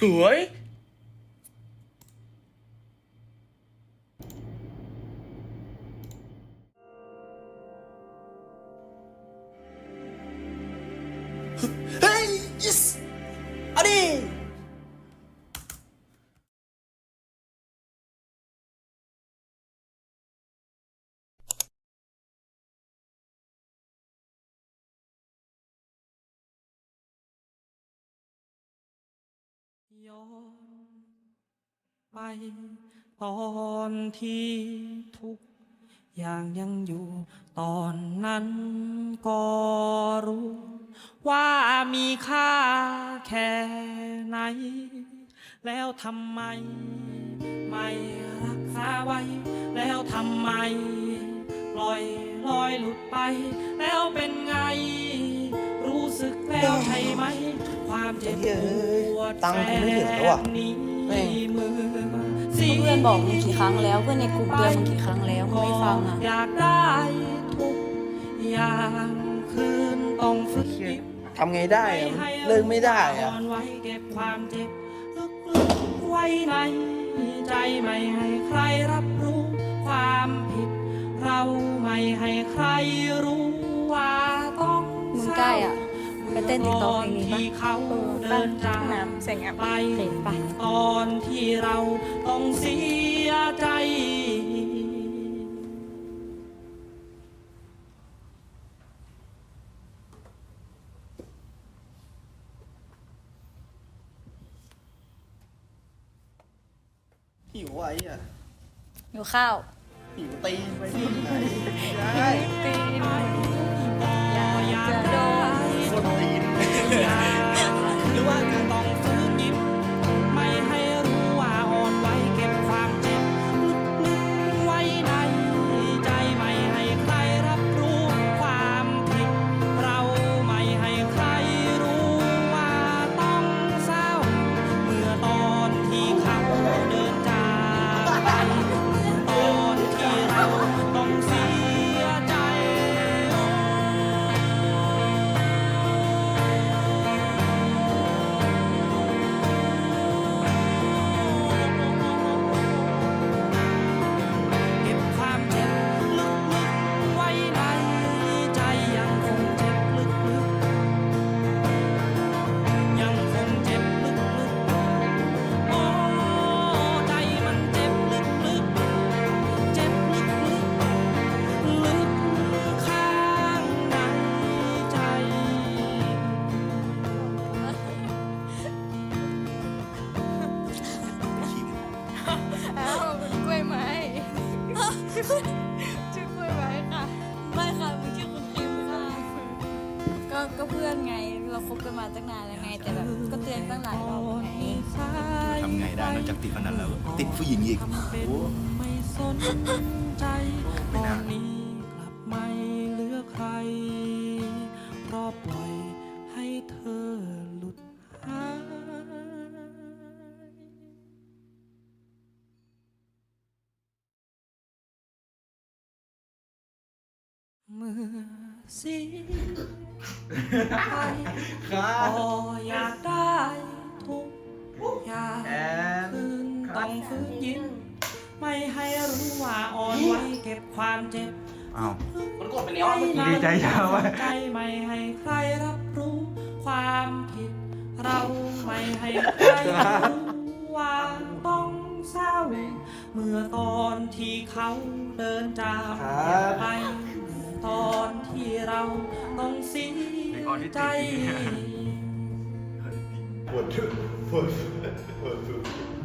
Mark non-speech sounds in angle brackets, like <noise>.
สว ย้อนไปตอนที่ทุกอย่างยังอยู่ ตอนนั้นก็รู้ ว่ามีค่าแค่ไหน แล้วทำไม ไม่รักษาไว้ แล้วทำไม ปล่อยลอยหลุดไป แล้วเป็นไง เจ็บปวดตังค์กูไม่ถึงแล้วอะแสนนี้แม่งมือเพื่อนบอกมึงกี่ครั้งแล้วเพื่อนในกลุ่มเตือนมึงกี่ครั้งแล้วมึงไม่ฟังอะอยากได้ทุกอย่างคืนต้องฝึกยิ้มทำไงได้อะมันเลิกไม่ได้อะซ่อนไว้เก็บความเจ็บลึกๆไว้ในใจไม่ให้ใครรับรู้ความผิด เราไม่ให้ใครรู้ ไปเต้น TikTok เพลงนี้ปะที่เขาเดินจากน้ำเสียงแอบไปเต้นปะตอนที่เราต้องเสียใจหิวไอ้อะอยู่ข้าวหิวตีนไปที่ไหนได้ตีน yeah. <laughs> ชื่อกล้วยไม้ค่ะ ไม่ค่ะมึงชื่อคุณคิมค่ะ ก็ก็เพื่อนไง เราคบกันมาตั้งนานแล้วไง แต่แบบก็เตือนตั้งหลายรอบไงทำไงได้นอกจากติดพนันแล้ว ติดผู้หญิงอีกเป็นไม่สนใเมื่อสิ้นไปก็อยากได้ทุกอย่างคืนต้องฝืนยิ้มไม่ให้รู้ว่าอ่อนไหวเก็บความเจ็บอ้าวมันกดไปแล้วอะเมื่อกี้ดีใจจังวใจไม่ให้ใครรับรู้ความผิด เราไม่ให้ใครรู้ว่าต้องเศร้า เมื่อตอนที่เขาเดินจากไป เมื่อตอนที่เราต้องเสียใจ ปวดปวดปวด